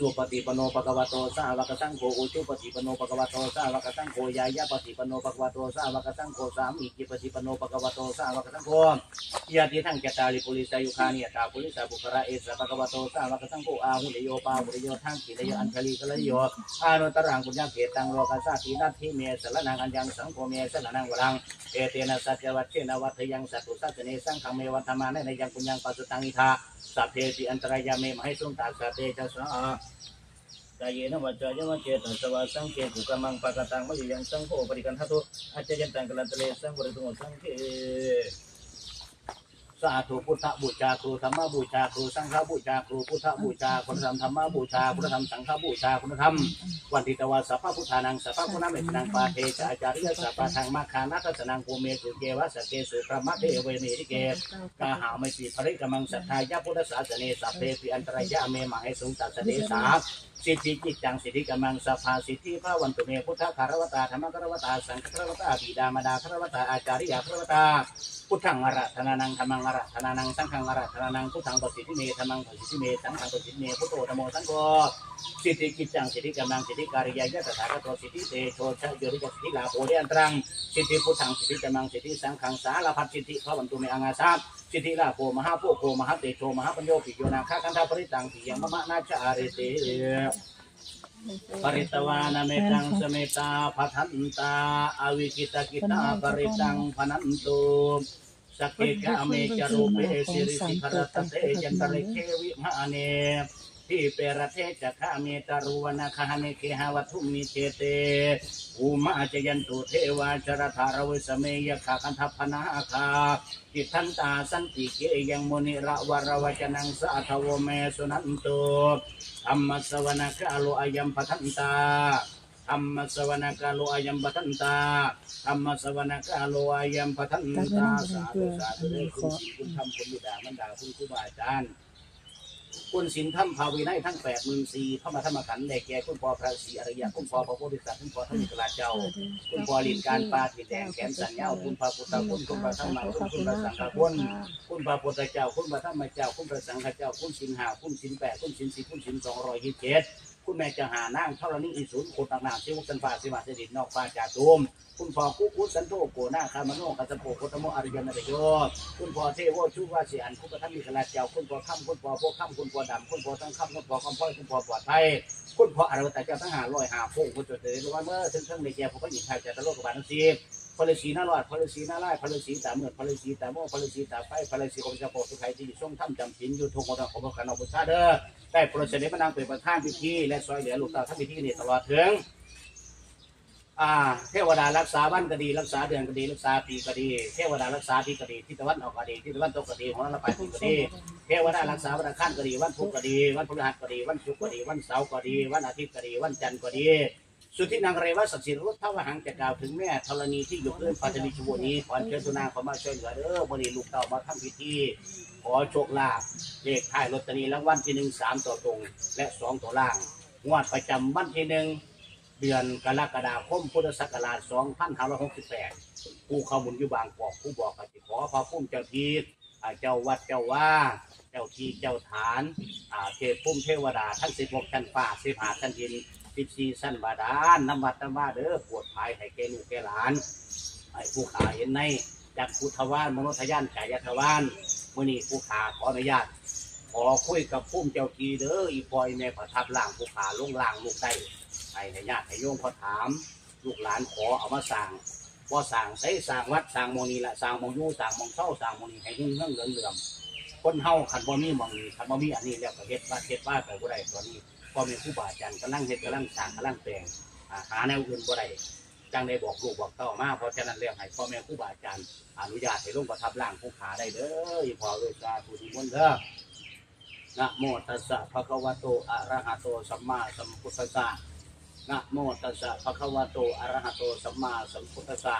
สุปฏิปโนปะกวะโตสาวกสังโฆอุชุปฏิปโนปะกวะโตสาวกสังโฆยายะปฏิปโนปะกวะโตสาวกสังโฆสามีกิปฏิปโนปะกวะโตสาวกสังโฆยะติทังจตาริปุริสายุคานิยตาปุริสาบุคระเอสะปะกวะโตสาวกสังโฆอาหุลิโยปาหุลิโยทังกิเลโยอัญชลีกะเลยโยอานุตรังปุญญเกตังโลกัสสะทีนัตถิเมสรนังอัญญังสังโฆเมสรนังวรังเอเตนะสัจจวัตเชนวัตยังสัตตุสัจเนสังฆเมวันธรรมาในยังปุญญังปัสสุตังอิทา สัพเพติอันตรายาเมมหิสุงตาสะเพจะสะกายเนวัจจายมเจตสวาสังเกตุกมังปะกตังมะยังสังโฆปริกันทัตุอาจยันตังกลันตเลสังบริตุสังเก สาธุพุทธบูชาครูธรรมบูชาครูสังฆบูชาครูพุทธบูชาคุณธรรมธรรมบูชาคุณธรรมสังฆบูชาคุณธรรมวันทิตวาสัพพพุทธานังสัพพพุทธเมตนังปาเทจาจาริยสัพพทางมาคานัตสนังภูเมสุเกวะสเกสุพระมะเทเวเมริเกกาหาไม่ปีภริกมังสัทธายาพุทธศาสเนสัพเพปิอันตรายาเมมาให้สงตัสเดสาสิทธิจิตจังสิทธิกมังสภาสิทธิพระวันตุเมพุทธคารวตาธรรมคารวตาสังฆคารวตาบิดามดาคารวตาอาจาริยคารวตาพุทธังอรัตนานังธรรมังอรัตนานังสังฆังอรัตนานังพุทธังปสิทธิเมธรรมังปสิทธิเมสังฆังปสิทธิเมพุทโธธรรมโมสังโฆสิทธิจิตจังสิทธิกมังสิทธิการิยายะตถาคตสิทธิเตโชชะโยริยสิทธิลาโภเรอันตรังสิทธิพุทธังสิทธิกำลังสิทธิสังขังสารพัดสิทธิพระวันตุเมอังอาสาสิทธิลาโภมหาโพโคมหาเตโชมหาปัญโยปิโยนาคาคันธาปริตังปิยังมะมะนาชาอาริเตปริตวานเมตังสเมตาพัทันตาอวิกิตากิตาปริตังพนันตุ สักเกกะเมจารุเปสิริสิขรตเตยันตะเลเควิมหาเนที่เปรเทจะข้าเมตารุวนาคาเนเคหาวัตุมิเชเตอุมาจยันตุเทวาชรธารวิสเมยขาคันทัพพนาคาทิทันตาสันติเกยังมุนิระวรวจนังสาทวเมสุนันตุธรรมสวนกาโลอายัมปทันตา ธรรมสวนกาโลอายัมปทันตาธรรมสวนกาโลอายัมปทันตาสาธุสาธุเลยคุณศีลคุณธรรมคุณบิดามันดาคุณครูบาอาจารย์คุณสินธรรมภาวินัยทั้งแปดหมื่นสี่พระมาธรรมขันธ์ได้แก่คุณพ่อพระศรีอริยะคุณพ่อพระโพธิสัตว์คุณพ่อธรรมิกราชเจ้า คุณพ่อลินการปลาที่แดงแขนสัญญาคุณพระพุทธคุณคุณพระธรรมคุณคุณพระสังฆคุณคุณพระพุทธเจ้า คุณพระธรรมเจ้า คุณพระสังฆเจ้า คุณสินหาคุณสินแปดคุณสินสี่คุณสินสองร้อยยี่สิบเจ็ด คุณแม่จะหานั่งเท่านี้อีศูนย์โคตรนามที่วุฒิสันฟ้าสิมาเสด็จนอกฟ้าจากตูมคุณพ่อกุกุสันโตโกนาคามโนกัสโปโคตโมอริยนาเดโยคุณพ่อเทวชูวาเสียนคุณพระธรรมิกราชเจ้าคุณพ่อค่ำคุณพ่อพวกค่ำคุณพ่อดำคุณพ่อทั้งค่ำคุณพ่อคำพ่อยคุณพ่อปลอดภัยคุณพ่ออรวตเจ้าทั้งหาลอยหาพงคุณจดเลยรู้ว่าเมื่อถึงเครื่องในแก่ผมก็หญิงไทยจะตะโลกบาลทั้งสี่ พลสีน่ารอดพลสีน่าไล่พลสีตาเมื่อพลสีตาโม่พลสีตาไฟพลสีของเจ้าโปสุขัยที่อยู่ช่วงถ้ำจำศีลอยู่ทงของของพระขนองบุษาเด้อได้โปรดเสด็จมานั่งเป็นประธานพิธีและซอยเหลือลูกเต่าทั้งพิธีนี้ตลอดถึงอ่าเทวดารักษาวันก็ดีรักษาเดือนก็ดีรักษาปีก็ดีเทวดารักษาที่ก็ดีที่ตะวันออกก็ดีที่ตะวันตกก็ดีของเราไปที่ก็ดีเทวดารักษาวันอังคารก็ดีวันพุธก็ดีวันพฤหัสก็ดีวันศุกร์ก็ดีวันเสาร์ก็ดีวันอาทิตย์ก็ดีวันจันทร์ก็ดี สุทธินางเรวสักดิ์สิรุทธวหังจะกล่าวถึงแม่ธรณีที่อยู่เรื่องปัจจุบันชวนี้ขอเชิญตุนางขอมาช่วยเหลือเด้อวันนี้ลูกเต่ามาทำพิธี ขอโชคลาภเลขท้ายลอตเตอรี่รางวัลที่หนึ่งสามตัวตรง และสองตัวล่าง งวดประจำวันที่หนึ่งเดือนกรกฎาคมพุทธศักราช2568ผู้เข้าบุญยู่บางกอกผู้บอกกติขอพระพุ่มเจ้าทีเจ้าวัดเจ้าว่าเจ้าทีเจ้าฐานอ่าเทพพุ่มเทวดาทั้ง16ชั้นฟ้า15ชั้นดิน 14ชั้นบาดาลน้ำวัดน้ำว่าเด้อปวดภายให้แกลูกแกหลานให้ผู้ขาเห็นในจากพุทธวานมโนทยานจายทวานมื่อนี้ผู้ขาขออนุญาตขอคุยกับพุ่มเจ้าทีเด้ออีพอยแม่ประทับล่างผู้ขาลงล่างลูกได้ไอ้ในญาติให้โยมพอถาม ลูกหลานขอเอามาสั่งพอสั่งใช้สั่งวัดสั่งโมนีละสั่งมองยูสั่งมองเช่าสั่งโมนีให้ยุ่งเรื่องเหลืองเหลืองคนเฮาขันบ่มีมองนี้ขันบ่มีอันนี้แล้วก็เฮ็ดว่าเฮ็ดว่าไปบ่ได้ตอนนี้ อแม่ครูบาอาจารย์กำลังเฮ็ดกำลังสั่งกำลังแปลงอ่าหาแนวอื่นบ่ได้จังได้บอกลูกบอกเต้ามาเพราะฉะนั้นแล้วให้พ่อแม่ครูบาอาจารย์อนุญาตให้ลงประทับร่างผู้ขาได้เด้ออีพอเวสาธุนิมนต์เด้อนะโมตัสสะภะคะวะโตอะระหะโตสัมมาสัมพุทธัสสะนะโมตัสสะภะคะวะโตอะระหะโตสัมมาสัมพุทธัสสะ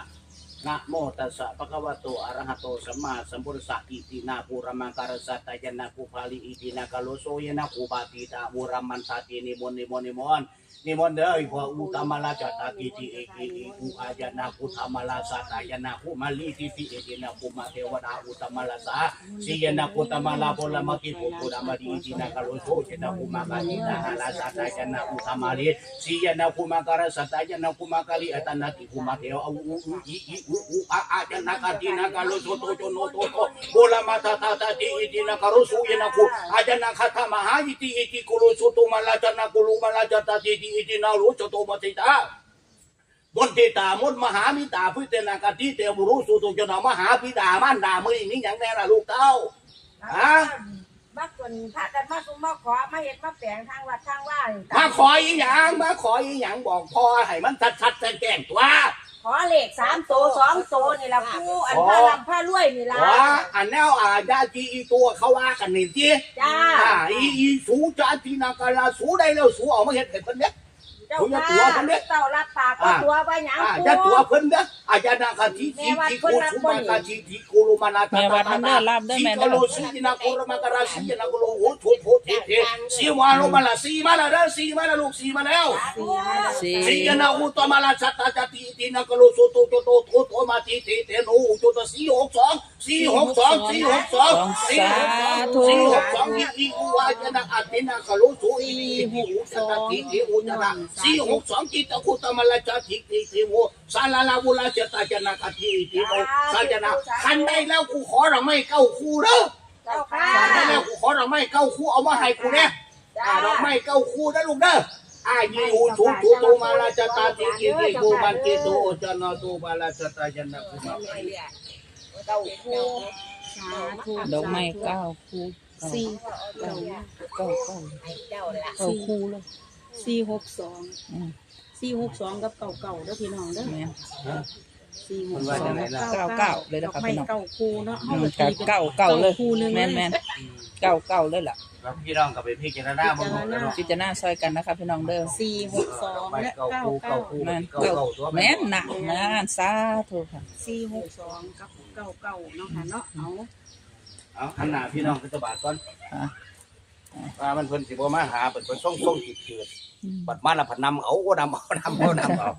นะโมตัสสะภะคะวะโตอะระหะโตสัมมาสัมพุทธัสสะอิตินาปุรมังการสัตตายนะกุภาลิอิตินากาโลโซยนะกุบาติตาบุรัมมันตาตินิมนต์นิมนต์นิมนต์ นิมนต์เด้อพออุตมะลาจตาติติเอกิติอุอาญานาพุทธมลาสัตตายนะกุมาลิติติเอกินะกุมาเทวดาอุตมะลาสาสียนะพุทธมลาโพลมะกิปุปุระมะดีอิตินากาโลโซยนะกุมากาติตาหาลาสัตตายนะอุตมะลิสียนะกุมากาลสัตตายนะกุมากาลิอัตนาติกุมาเทวอุอุอุอิอิอุอุอาอาญานาคาตินากาโลโซโตโจโนโตโตโพลมาตาตาตาติอิตินากาโลโซยนะกุอาญานาคาตมหาอิติอิติกุโลโซโตมาลาจนะกุลุมาลาจตาติอิตินาโลโจโตมาติตาบนติตามดมหามิตาพิเตนากาติเตบุรุสุตุจนมหาพิดามันดามือนี่อย่างแน่ละลูกเต้าฮะมาคนพระกันมาสุมาขอมาเห็ดมาแปลงทางวัดทางว่ามาขออีหยังมาขออีหยังบอกพ่อให้มันชัดชัดๆแจ้งๆตัวขอเลขสามโตสองโตนี่ละผู้อันผ้าลำผ้ารวยนี่ละว่าอันแนวอ่าญาติอีตัวเขาว่ากันนี่จีจ้าอ่าอีอีสูจาตินากาลาสูได้แล้วสูออกมาเห็ดให้เพิ่นเด้อ เจ้าคุณจะค่ะตัวคนเนี้ยเจ้ารับปากก็ตัวไว้หยังอ่าผู้จะตัวเพิ่นเด้ออาญานาคาทิทิทิโกสุมากาทิทิโกลุมานาตาแม่วัดมันเด้อลาบเด้อแม่สิเด้โกอโลสีนาโกรมากราสีนาโกโลโหทุโพเทเทสีมาโลมาละสีมาละเด้อสีมาละลูกสีมาแล้วสี่สีนาอุตมาละสัตตาจติตินาโกโลโซโตโตโตโตโตมาติเทเทโนจุตสีหกสองสีหกสองสีหกสองสีหกสองสีหกสองอีอีอุวาจนะอัตินาคโลโซอีอีอุตตะติติอุจนะสีหกสองจิตกุตมาละจติติติโมสาลาลาบุลาจตาจนะคติติโมสาจนะคันได้แล้วกูขอเราไม่เก้าคู่เด้อเจ้าค่ะคันได้แล้วกูขอเราไม่เก้าคู่เอามาให้กูเนี่ยจ้าอ่าดอกไม้เก้าคู่นะลูกเด้ออายีอูทูทูตูมาลาจตาติกิติกูมันกิตูจนะตูบาลาจตาจนะกูมาเจ้าผู้ดอกไม้เก้าคู่สี่เก้าเก้าเก้าให้เจ้าละเก้าคู่เลย สี่หกสองอืม สี่หกสองกับเก่าเก่าเด้อพี่น้องเด้อแม่สี่หมักนว่าสอจังงไหนล่ะเก้าเก้าเลยนะครับไม่พี่น้อง เก่าคูเนาะอืเอามไปตีเป็นเก้าเก้าเลย คูหนึงแม่นแม่นเก้าเก้าเลยล่ะแล้วพี่น้องกับไปพี่เจรนาบ่รู้แล้วพิจารณาซอยกันนะครับพี่น้องเด้อสี่หกสองและเก้าเก้าคู่เก้าเก้าคู่แม่นเก้าเก้าเก้าตัวแม่นหนักนะสาธุค่ะสี่หกสองกับเก้าเก้าเนาะค่ะเนาะเอาเอาอันหน้าพี่น้องก็จะบาดก่อนอะ ว่ามันเพิ่นสิบ่มาหาเพิ่นเพิ่นส่งส่งจิตเกิดอืมบัดมาแล้วพันนำเอาก็นำเอานำเอานำเอา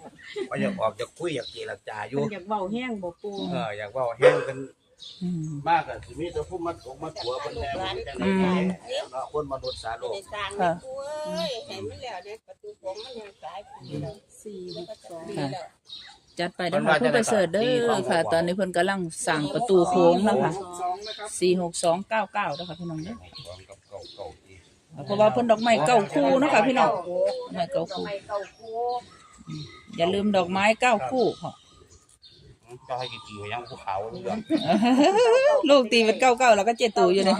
ว่าอยากออกจะคุยอยากเจรจาอยู่เพิ่นอยากเบาแห้งบ่ปูเอออยากเว่าแห้งกันอืมมากอะสิมีแต่ผู้มาถกมาถัวเพิ่นแล้วจังได๋เนาะคนมนุษย์สาโลกสร้างให้กูเอ้ยให้มันแล้วเนี่ยประตูผมมันยังสายปีแล้วสี่หกสองค่ะ จัดไปเด้อค่ะเพิ่นไปเสิร์ชเด้อค่ะ ตอนนี้เพิ่นกำลังสั่งประตูโค้งนะคะสี่หกสองเก้าเก้าแล้วค่ะพี่น้องเด้อของกับเก่าเก่าอีกเพราะว่าเพิ่นดอกไม้เก้าคู่เนาะค่ะพี่น้องดอกไม้เก้าคู่ไม่เก้าคู่อย่าลืมดอกไม้เก้าคู่ค่ะจะให้กี่ๆยังภูเขาเรื่องลูกตีเป็นเก้าเก้าแล้วก็เจ็ดตูอยู่เนี่ย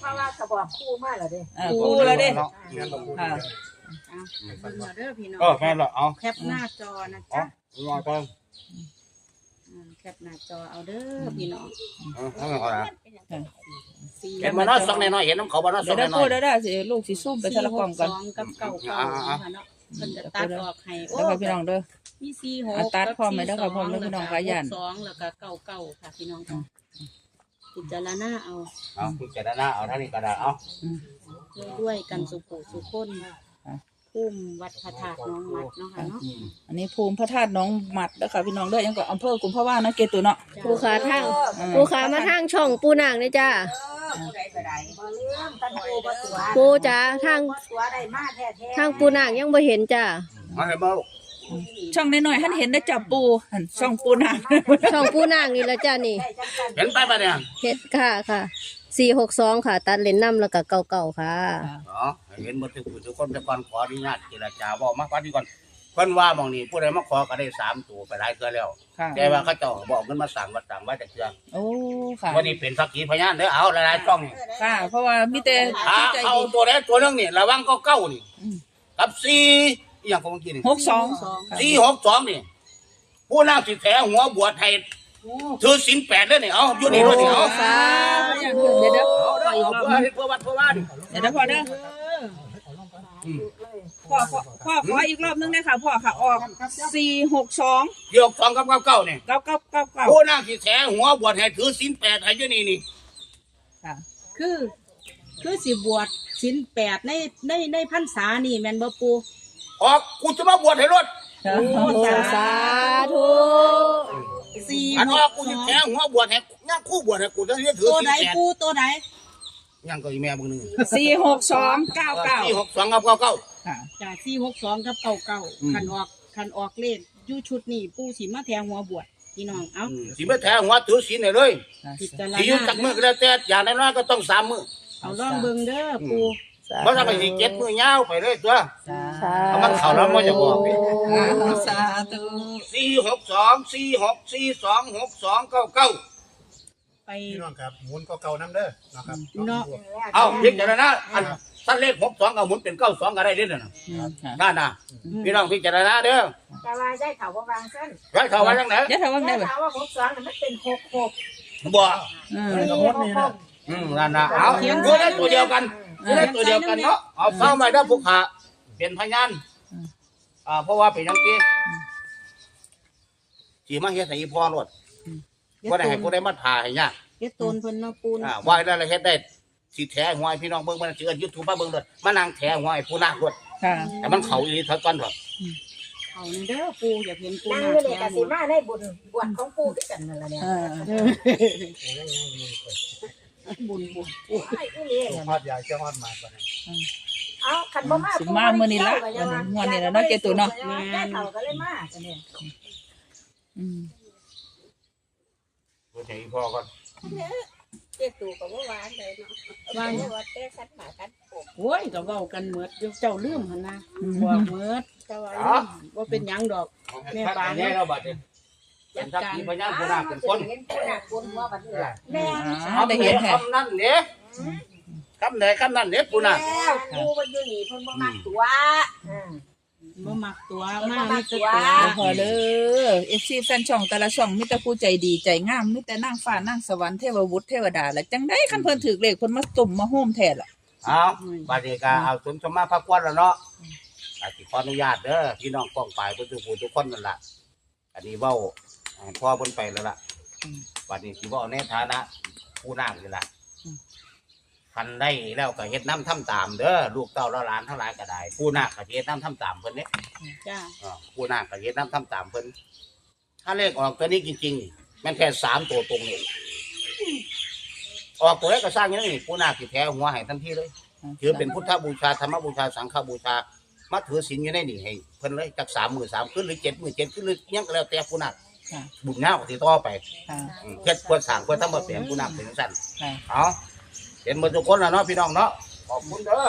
เพราะว่าสบอกคู่มาแล้วเด้อ่าคู่แล้วเด้นาะค่ะเอาเบิ่งเอาเด้อพี่น้องเออแม่นละเอาแคปหน้าจอนะเอาจ๊ะ รอก่อนอ่าแคปหน้าจอเอาเด้อพี่น้องเออเอาเอาเอาสี่เห็นบ่เนาะสักหน่อยๆเห็นน้ำเขาบ่เนาะสัเดี๋ยกวหได้น่อยพูดได้ได้สิลูกสิซุ่มไปทะละกล่องก่อนสี่หสองกับเก่าเก่านะคะเนาะเพิ่นจะตัดออกให้โอ้แล้วค่ะพี่น้องเด้อ มีสี่หกอะตัดกับพร้อมไหมเด้อค่ะพร้อมเด้อพี่น้องค่ะย่านหกสองแล้วก็เก่าเก่าค่ะพี่น้องค่ะพิจารณาเอา ๆเอาพิจารณาเอาเท่านี้ก็ได้เอา ด้วยกันสุขุสุขคน พุ่มวัดพระธาตุน้องมัดเนาะค่ะเนาะอันนี้ภูมิพระธาตุน้องหมัดแล้วค่ะพี่น้องเด้อยังก็อำเภอกุมภาวะนะเกตุเนาะปูขาทางอืมปูขามาทางช่องปูนางเลยจ้าเออผู้ใดก็ได้บ่เรื่องกันโตบ่ตัวปูจ้าทางตัวได้มาแท้ๆทางปูนางยังบ่เห็นจ้ามาให้บ่ลูกช่องน้อยๆท่านเห็นได้จับปูหั่นช่องปูนางช่องปูนางนี่ละจ้านี่ ได้จังซั่นเห็นไปปะเนี่ยเฮ็ดค่ะค่ะ สี่หกสองค่ะ ตัดเลนน้ำแล้วก็เก่าเก่าๆค่ะอ๋อให้เห็นหมดทุกผู้ทุกคนแต่ก่อนขออนุญาตเจรจาบอกมาก่อนดีก่อนเพิ่นว่าหมองนี้ผู้ใดมาขอก็ได้สามตัวไปหลายเทื่อแล้ว ค่ะ แต่ว่าเขาเจ้าก็บอกเงินมาสั่งมาสั่งไว้แต่เทื่อโอ้ ค่ะ วันนี้เป็นสักขีพยานเด้อเอาหลายๆช่องนี่ค่ะ เพราะว่ามีแต่ถ้าใจเอาดีตัวแรกตัวนึงนี่ระวังก็เก้านี่อืมกับสี่อหย่างของเมื่อกี้นี่หกสองค่ะสี่หกสองนี่ผู้นางสิแถหัวบวชไทย ถือศีลแปดเด้อนี่เอาอยู่นี่ด้วยนี่เอาสาเดี๋ยวเดี๋ยวเอาเด้อเอาเพื่อให้เพื่อวัดเพื่อบ้านเดี๋ยวเดี๋ยวพอเด้ออืมพ่อพ่อพ่อขออีกรอบนึงได้ค่ะพ่อค่ะออกสี่หกสองเดี๋ยวสองกับเก้าเก้าเนี่ยเก้าเก้าเก้าเก้าผู้นั่งสิแฉหัวบวชให้ถือศีลแปดให้อยู่นี่นี่ค่ะคือคือสิบวชสินแปดในในในพรรษานี่แม่นบ่ปูออกกูจะมาบวชให้รถโอ้โอ้สาธุ สี่อันหออกกกูสจะองแฉหัวบวชให้ย่างคู่บวชให้กูจะเรียกถือตัวศีลใดแปดปูตัวใดย่างก็อีแม่มึงหนึ่งสี่หกสองเก้าเก้าสี่หกสองกับเก้าเก้าค่ะจากสี่หกสองกับเก้าเก้าอืม คันออกคันออกเลขอยู่ชุดนี้ปูสิมาแทงหัวบวชพี่น้องเอ้าอืมสิไม่แฉหัวถือศีลให้เลยพิจารสิอยู่ณาจักมือก็แล้วแต่อย่างน้อยๆก็ต้องสามมือ เอาล่องเบิงเด้อปู เพราะถ้าไปสิเจ็ดมือยาวไปเลยตัวสาสา เอามันเข้าแล้วมันจะบอกนี่สาธุสี่หกสองสี่หกสี่สองหกสองเก้าเก้าไป พี่น้องครับหมุนก็เก่าน้ำเด้อนะครับเนาะ เอาพิจารณาอันถ้าเลขหกสองเอาหมุนเป็นเก้าสองก็ได้เด้อนะค่ะนั่นน่ะพี่น้องพิจารณาเด้อแต่ว่าได้เขาว่าวางเส้นไว้เขาไว้จังไหนเดี๋ยวถามว่าได้ได้ไหมเขาว่าหกสองมันเป็นหกหกบ่อืมก็หมดนี่นะ อืมนั่นน่ะเอาดูได้ตัวเดียวกันดูได้ตัวเดียวกันเนาะ เอาเข้ามาได้ผู้ขา เป็นพยานอ่าเพราะว่าเป็นยังกี้สีมาเฮ็ดให้อีพ่อรถบ่ได้ให้ผู้ใดมาถ่ายให้ยากเฮ็ดตนเพิ่นเนาะปูอ่าเนาะว่าได้แล้วเฮ็ดได้สิแถหัวให้พี่น้องเบิ่งมันสิเอิ้น YouTube มาเบิ่งเด้อมานั่งแถหัวให้ผู้นักรถค่ะ แต่มันเข้าอีหลีเท่ากันเถอะเอาเด้อปูอยากเห็นปูนั่งหน้าอยู่แทในกงสิหัวมาได้บุญบวชของปู่ด้วยกันนั่นแหละเนี่ยอ่าเออบุญบุญไอ้อีนี่พอดใหญ่จะฮอดมาก่อนนะ เอาขันบ่มาสิมามื้อนี้ละวันนี้งวดนี้ละเนาะเจตุเนาะ แม่เขาก็เลยมาจะเนี่ยอืมผู้ใหญ่พ่อก่อนเจ๊ตู่ก็บ่วางเลยเนาะวางว่าเต้สัตว์หมากันปกโอ้ยก็เว้ากันเหมือดอยู่เจ้าลืมหั่นนะอืมบอกเหมือดเจ้าว่าลืมว่าเป็นหยังดอก แม่ปานแม่เราบัดนี้เป็นทักษีพยานผู้นักเป็นคนเห็นคนหนักคนหัวบัดนี้ล่ะแม่อ่าได้เห็นแฮะคำนั้นเด้ คำไหนคำนั้นเด้ผู้นักแล้วปู่มันอยู่นี่เพิ่นบ่มักตัวอืม บ่มักตัวบ่มามัมีกแต่ตัวตัว พอเด้อเอฟซีแฟนช่องแต่ละช่องมีแต่ผู้ใจดีใจงามมีแต่นางฟ้านางสวรรค์เทวบุตรเทวดาและจังได้คันเพิ่นถือเลขเพิ่นมาตุ่มมาโฮมแท้ล่ะ เอาบัดนี้ก็เอาสมสมมาพักควันแล้วเนาะอาสิขออนุญาตเด้อพี่น้องป้องปลายเพิ่นทุกผู้ทุกคนนั่นล่ะ อันนี้เว้าให้พ่อเพิ่นไปแล้วล่ะบัดนี้สิเว้าในฐานะผู้นางนี่ล่ะ คันได้แล้วก็เฮ็ดน้ำทำตามเด้อลูกเต้าและหลานทั้งหลายก็ได้ผู้นาคก็สิเฮ็ดน้ำทำตามเพิ่นเด้จ้าอ่าผู้นาคก็เฮ็ดน้ำทำตามเพิ่นถ้าเลขออกตัวนี้จริงๆนี่แมันแค่สามตัวตรงนี่ออกตัวแรกก็สร้างอย่างนี้ผู้นาคสิแท้หัวให้ทันทีเลยถือเป็นพุทธบูชาธรรมบูชาสังฆบูชามาถือศีลอยู่ในนี่ให้เพิ่นเลยจากสามมือสามขึ้นหรือเจ็ดมือเจ็ดขึ้นหรือยังก็แล้วแต่ผู้นักค่ะบุญเงาก็สิต่อไปค่ะอืมเฮ็ดเพื่อสร้างเพื่อทำมาเปลี่ยนผู้นักเป็นสั้นค่ะเอา เห็นหมดทุกคนแล้วเนาะพี่น้องเนาะขอบคุณเด้อ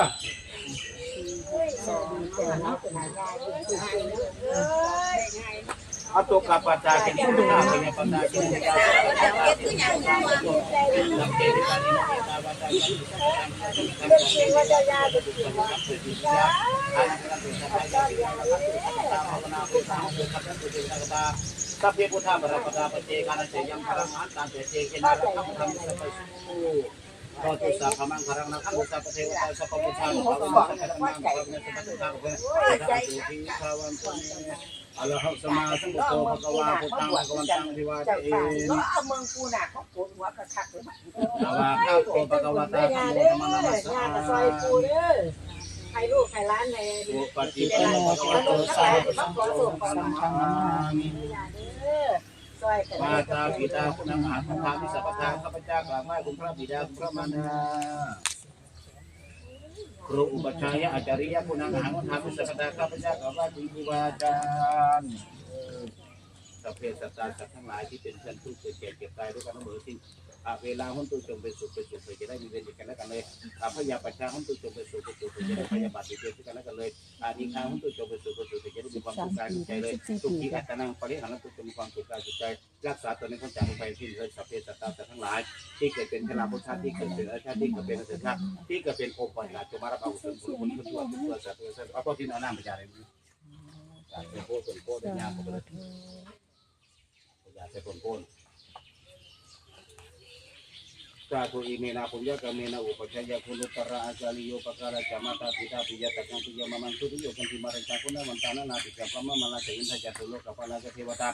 เอาตัวกับปัจจัยเป็นผู้นักเป็นปัจจัยเป็นปัจจัยสัพเพพุทธาบรปดาปเจกานาเจยังพลังงานตามเจเจเกนาลังธรรมสัพพสุ ก็ตุสัพพมังคารังนักขันสัพพเทวตาสัพพุทธาสัพพมังสัพพมังสัพพมังสัพพพุทธาสัพพสุขีชาวันตุอะระหังสมาสัมพุทโธภะคะวาพุทธังภะคะวันตังทิวาเจ้าเอป่าก็เอาเมืองปูน่ะเขาปวดหัวกระคักเลยอะวะข้าวโตภะคะวะตาธัมโมธัมมังนัสสะงซอยปูเด้อใครลูกใครร้านในอุปฏิปันโนภะคะวะโตสาวกสังฆังสัมมามิ ซอยกันมาตาปิตาคุณอาหารพระมิสัพพทาข้าพเจ้ากราบไหว้คุณพระบิดาคุณพระมารดาครูอุปชายะอาจาริยะคุณอาหารพระมิสัพพทาข้าพเจ้ากราบไหว้คุณครูบาอาจารย์สัพเพสัตตาสัตว์ทั้งหลายที่เป็นเพื่อนทุกข์เกิดเจ็บเก็บตายด้วยกันทั้งหมดสิ้นอาเวลาหุ่นตุจงเป็นสุขเป็นสุขจะได้มีเวรกันและ กันเลยอาพยาปัจจาหุ่นตุจงเป็นสุขเป็นสุขจะได้พยาบาทเบียดกันและกันเลยอานิคาหุ่นตุจงเป็นสุขเป็นสุขจะได้มีความสุขกายสุขใจเลยสุขีอัตนังปริหารตุจมีความสุขกายสุขใจ รักษาตนในคนจากไปสิ้นเลยสัพเพสัตตาสัตว์ทั้งหลาย ที่เกิดเป็นพลาพุทธะที่เกิดเป็นอาชาติที่เกิดเป็นอสุภะที่เกิดเป็นโอปัญญาจงมารับเอาส่วนบุญบุญคุณตัวบุญตัวสัตว์ตัวสัตว์เอาพ่อที่นอนน้ำไปจ่ายเลยจ่ายเป็นโพส่วนโพได้ยากไปเลยอยากเป็นคนโพนสาธุอิเมนาปุญญกเมนาอุปชัยยะคุณุตระอาจาริโยปการะจามาตาปิตาปิยะตะกังปิยะมะมังสุริโยกันติมารังกาคุณวันตานานาติจัมปะมะมะลาเตอินทจัตุโลกปะลาเทวตายะโมเมตามนุสจะมาจตาอุลิกาปิจสเปสตาสุขิตุปุญญานิปกาตานิเนทุกขันเดติวิตันเดตุกิตาปะเปทโมมาตัง อิเมนาปุญญกเมนาอิเมนาเทเสนะจันกิปะหัง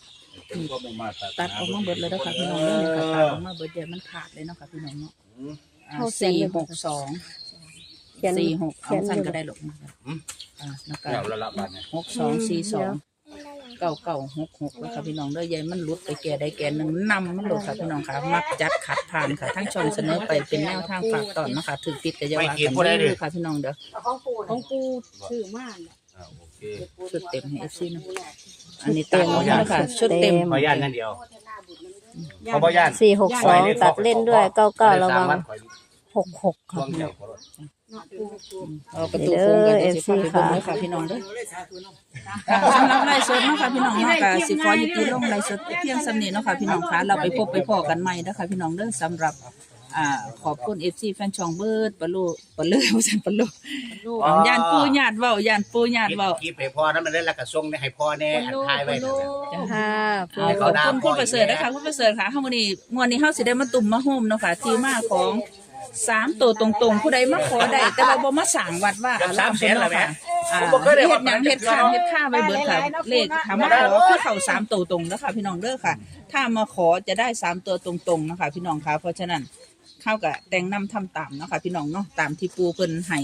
โนกัสสังกัตุนเจวิสุเมพุทธาทิปาวะโลนาโตตโมนาโตวาโลตโมนาโตปเจกพุทธสังโฆนาโตตโลมเตตุตมานุภาเวนามาโลกาสังลาพันตุมาเป็นก็มุ่งมาตัดออกมาเบิดเลยเด้อค่ะพี่น้องเด้อนี่ค่ะตัดออกมาเบิดเดี๋ยวมันขาดเลยเนาะค่ะพี่น้องเนาะอ่าสี่หกสองเขียนสี่หกเขีเอายนสั้นอยู่ก็ได้หรอกนะอ่าแล้วก็เดี๋ยวละละบาทเนี่ยหกสองสี่สองเก้าเก้าหกหกแล้วค่ะพี่น้องเด้อยายมันหลุดไปแก่ใดแก่หนึ่งนำมันหลุดค่ะพี่น้องค่ะ มักจัดขัดผ่านค่ะทั้งช่องเสนอไปเป็นแนวทางฝากตอนเนาะคะถือติดกับยาวากันเด้อค่ะพี่น้องเด้อ ของปู่ของปูชื่อมากโอเค ชุดเต็มให้เอฟซีนะ อันนี้ตัดออกมาแล้วค่ะชุดเต็ม ขออนุญาตนั่นเดียวขอขออนุญาตสี่หกสองตัดเล่นด้วยเก้าเก้าระวังขอหกหกช่วงเดียวขอรถเอาประตูโค้งกันเดี๋ยวสิพาไปเบิ่งเลยค่ะพี่น้องเด้อค่ะสำหรับไลฟ์สดเนาะค่ะพี่น้องเนาะก็สิขอยุติลงไลฟ์สดเพียงสำนี้เนาะค่ะพี่น้องค่ะเราไปพบไปพอกันใหม่นะคะพี่น้องเด้อสำหรับ อ่า ขอบคุณ FC แฟนช่องเบิร์ดปะโลปะเลอบ่ใช่ปะโลย่านปูย่านเว้าย่านปูย่านเว้ากีบให้พ่อนั้นมันเล่นแล้วก็ส่งให้พ่อแน่อันทายไว้นั่นแหละค่ะอ่าขอบคุณคุณประเสริฐนะคะ คุณประเสริฐค่ะเฮามื้อนี้งวดนี้เฮาสิได้มาตุ่มมาโฮมเนาะค่ะที่มาของสามตัวตรงๆ ผู้ใดมาขอได้แต่ว่าบ่มาสั่งวัดว่าเกือบสามแสนแล้วแหมอ่าผมบ่เคยได้เฮ็วัดดหยังเฮ็ดข้างเฮ็ดข้าไว้เบิดค่ะ เลขถามมาขอคือเข้าสามตัวตรงนะคะพี่น้องเด้อค่ะ ถ้ามาขอจะได้สามตัวตรงๆนะคะพี่น้องค่ะเพราะฉะนั้น เข้ากับแต่งนำทำตามเนาะค่ะพี่น้องเนาะตามที่ปูเพิ่นให้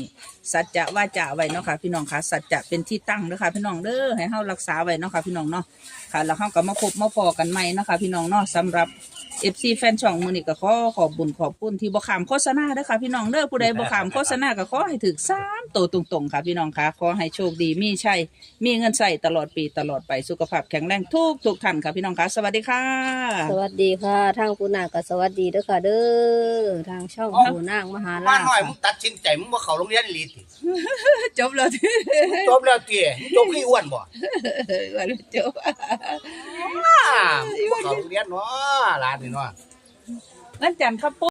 สัจจะว่าจะไว้เนาะค่ะพี่น้องค่ะสัจจะเป็นที่ตั้งเด้อค่ะพี่น้องเด้อให้เฮารักษาไว้เนาะค่ะพี่น้องเนาะค่ะแล้วเฮาก็มาพบมาพอกันใหม่เนาะค่ะพี่น้องเนาะสำหรับ FC แฟนช่องมื้อนี้ก็ขอขอบบุญขอบคุณที่บ่ขามโฆษณาเด้อค่ะพี่น้องเด้อผู้ใดบ่ขามโฆษณาก็ขอให้ถึก3ตัวตรงๆค่ะพี่น้องค่ะขอให้โชคดีมีชัยมีเงินใส่ตลอดปีตลอดไปสุขภาพแข็งแรงทุกทุกท่านค่ะพี่น้องค่ะสวัสดีค่ะ สวัสดีค่ะ ทางปูนาก็สวัสดีเด้อค่ะเด้อทางช่องปูนางมหาบ้าลานหน่อยมึงตัดสินใจมึงบ่เข้าโรงเรียนอีหลีติจบแล้วจบแล้วติมึงจบขี้อ้วนบ่จบอ้ามึงบ่เข้าโรงเรียนเนาะหลานนี่นาะงั้นจันทร์ครับ